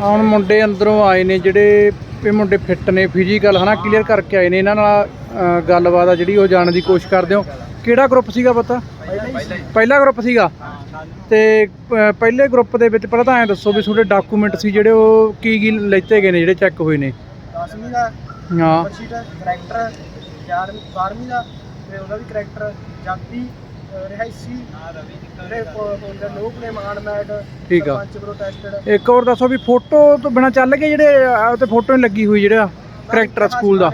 ਹੁਣ ਮੁੰਡੇ ਅੰਦਰੋਂ ਆਏ ਨੇ ਜਿਹੜੇ ਇਹ ਮੁੰਡੇ ਫਿੱਟ ਨੇ ਫਿਜ਼ੀਕਲ ਹਨਾ ਕਲੀਅਰ ਕਰਕੇ ਆਏ ਨੇ। ਇਹਨਾਂ ਨਾਲ ਗੱਲਬਾਤ ਆ ਜਿਹੜੀ ਉਹ ਜਾਣਨ ਦੀ ਕੋਸ਼ਿਸ਼ ਕਰਦੇ ਹੋ। ਕਿਹੜਾ ਗਰੁੱਪ ਸੀਗਾ ਪਤਾ? ਪਹਿਲਾ ਗਰੁੱਪ ਸੀਗਾ। ਤੇ ਪਹਿਲੇ ਗਰੁੱਪ ਦੇ ਵਿੱਚ ਪਹਿਲਾਂ ਤਾਂ ਐਂ ਦੱਸੋ ਵੀ ਤੁਹਾਡੇ ਡਾਕੂਮੈਂਟ ਸੀ ਜਿਹੜੇ ਉਹ ਕੀ ਕੀ ਲੈਤੇ ਗਏ ਨੇ ਜਿਹੜੇ ਚੈੱਕ ਹੋਏ ਨੇ? 10ਵੀਂ ਦਾ ਹਾਂ। ਕਰੈਕਟਰ 11ਵੀਂ 12ਵੀਂ ਦਾ ਤੇ ਉਹਦਾ ਵੀ ਕਰੈਕਟਰ ਜਾਤੀ ਰਿਹਾਇਸ਼ੀ ਜਿਹੜੇ ਹੁੰਦੇ ਲੋਕ ਨੇ ਮਾਨਮੈਟ ਠੀਕ ਆ। ਪੰਚ ਪ੍ਰੋਟੈਸਟਡ ਇੱਕ ਹੋਰ ਦੱਸੋ ਵੀ ਫੋਟੋ ਤੋਂ ਬਿਨਾ ਚੱਲ ਗਏ ਜਿਹੜੇ ਆ ਉੱਤੇ ਫੋਟੋ ਨਹੀਂ ਲੱਗੀ ਹੋਈ ਜਿਹੜਾ ਕਰੈਕਟਰ ਸਕੂਲ ਦਾ।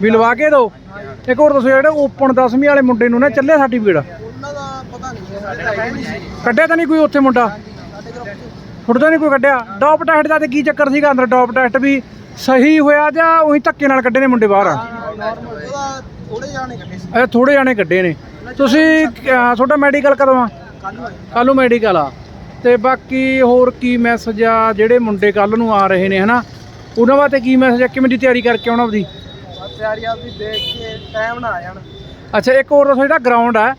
ਵੀ ਲਵਾ ਕੇ ਦਿਓ ਇੱਕ ਹੋਰ ਦੱਸੋ ਜਿਹੜੇ ਓਪਨ 10ਵੀਂ ਵਾਲੇ ਮੁੰਡੇ ਨੂੰ ਨਾ ਚੱਲਿਆ ਸਰਟੀਫਿਕੇਟ ਉਹਨਾਂ ਦਾ ਪਤਾ ਨਹੀਂ ਹੈ ਸਾਡੇ ਤਾਂ ਹੈ ਨਹੀਂ ਸੀ। ਕੱਢਿਆ ਤਾਂ ਨਹੀਂ ਕੋਈ ਉੱਥੇ ਮੁੰਡਾ? ਸਾਡੇ ਗਰੁੱਪ ਚ ਤੁਹਾਡੇ ਤਾਂ ਨਹੀਂ ਕੋਈ ਕੱਢਿਆ? ਡੌਪ ਟੈਸਟ ਦਾ ਤੇ ਕੀ ਚੱਕਰ ਸੀਗਾ ਅੰਦਰ ਡੌਪ ਟੈਸਟ ਵੀ ਸਹੀ ਹੋਇਆ ਜਾਂ ਉਹੀ ਧੱਕੇ ਨਾਲ ਕੱਢੇ ਨੇ ਮੁੰਡੇ ਬਾਹਰ? ਨਾਰਮਲ ਉਹਦਾ ਥੋੜੇ ਜਾਣੇ ਕੱਢੇ ਸੀ। ਇਹ ਥੋੜੇ ਜਾਣੇ ਕੱਢੇ ਨੇ। ਤੁਸੀਂ ਅਹ, ਤੁਹਾਡਾ ਮੈਡੀਕਲ ਕਦੋਂ ਆ? ਕੱਲ ਨੂੰ ਕੱਲ ਨੂੰ ਮੈਡੀਕਲ ਆ। ਤੇ ਬਾਕੀ ਹੋਰ ਕੀ ਮੈਸੇਜ ਆ? ਜਿਹੜੇ ਮੁੰਡੇ ਕੱਲ ਨੂੰ ਆ ਰਹੇ ਨੇ ਹਨਾ? ਉਹਨਾਂ ਵਾਸਤੇ ਕੀ ਮੈਸੇਜ ਆ? ਕਿਵੇਂ ਦੀ ਤਿਆਰੀ ਕਰਕੇ ਆਉਣਾ ਉਹਦੀ ਬਸ ਤਿਆਰੀ ਆਪਦੀ ਦੇਖ ਕੇ ਟਾਈਮ ਨਾ ਆ ਜਾਣ। ਅੱਛਾ ਇੱਕ ਹੋਰ ਦੱਸੋ ਜਿਹੜਾ ਗਰਾਊਂਡ ਆ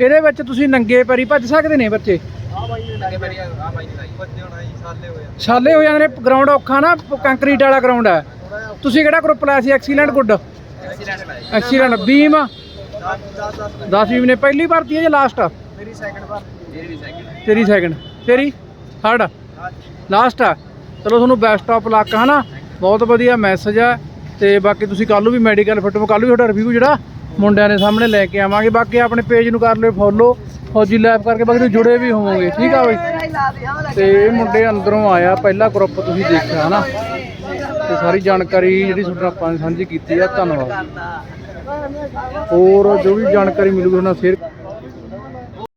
ਇਹਦੇ ਵਿੱਚ ਤੁਸੀਂ ਨੰਗੇ ਪੈਰੀ ਭੱਜ ਸਕਦੇ ਨੇ ਬੱਚੇ? ਆ ਬਾਈ ਨੇ ਲੱਗੇ ਮੇਰੀ ਆ ਬਾਈ ਨੇ ਲਾਈ ਬੱਚੇ ਹੁਣ ਆਈ ਸਾਲੇ ਹੋਇਆ ਛਾਲੇ ਹੋ ਜਾਂਦੇ ਨੇ ਗਰਾਊਂਡ ਔਖਾ ਨਾ ਕੰਕਰੀਟ ਵਾਲਾ ਗਰਾਊਂਡ ਜਿਹਾ ਤੁਸੀਂ ਕਿਹੜਾ ਗਰੁੱਪ ਲਾਇਆ ਸੀ? ਐਕਸੀਲੈਂਟ ਗੁੱਡ ਐਕਸੀਡੈਂਟ ਲਾਇਆ ਐਕਸੀਲੈਂਟ ਬੀਮ। 10 10 10 ਬੀਮ ਨੇ ਪਹਿਲੀ ਭਰਤੀ ਹੈ ਜਾਂ ਲਾਸਟ ਆ ਮੇਰੀ ਸੈਕਿੰਡ ਵਾਰ। ਮੇਰੀ ਵੀ ਸੈਕਿੰਡ ਤੇਰੀ ਸੈਕਿੰਡ ਤੇਰੀ? ਥਰਡ ਲਾਸਟ ਆ। ਚਲੋ ਤੁਹਾਨੂੰ ਬੈਸਟ ਆਫ ਲੱਕ ਹਨਾ? ਬਹੁਤ ਵਧੀਆ ਮੈਸੇਜ ਆ। ਤੇ ਬਾਕੀ ਤੁਸੀਂ ਕੱਲ ਨੂੰ ਵੀ ਮੈਡੀਕਲ ਫਿੱਟ ਕੱਲ ਵੀ ਤੁਹਾਡਾ ਰਿਵਿਊ ਜਿਹੜਾ ਮੁੰਡਿਆਂ ਦੇ ਸਾਹਮਣੇ ਲੈ ਕੇ ਆਵਾਂਗੇ। ਬਾਕੀ ਆਪਣੇ ਪੇਜ ਨੂੰ ਕਰ ਲਿਓ ਫੋਲੋ ਫੌਜੀ ਲੈਬ ਕਰਕੇ ਬਾਕੀ ਤੁਸੀਂ ਜੁੜੇ ਵੀ ਹੋਵੋਗੇ। ਠੀਕ ਆ ਬਈ? ਤੇ ਇਹ ਮੁੰਡੇ ਅੰਦਰੋਂ ਆਇਆ ਪਹਿਲਾ ਗਰੁੱਪ ਤੁਸੀਂ ਦੇਖਿਆ ਹਨਾ? ਤੇ ਸਾਰੀ ਜਾਣਕਾਰੀ ਜਿਹੜੀ ਤੁਹਾਡੇ ਨਾਲ ਆਪਾਂ ਨੇ ਸਾਂਝੀ ਕੀਤੀ ਆ, ਧੰਨਵਾਦ ਹੋਰ ਜੋ ਵੀ ਜਾਣਕਾਰੀ ਮਿਲੂਗੀ, ਉਹਨਾਂ ਸ਼ੇਅਰ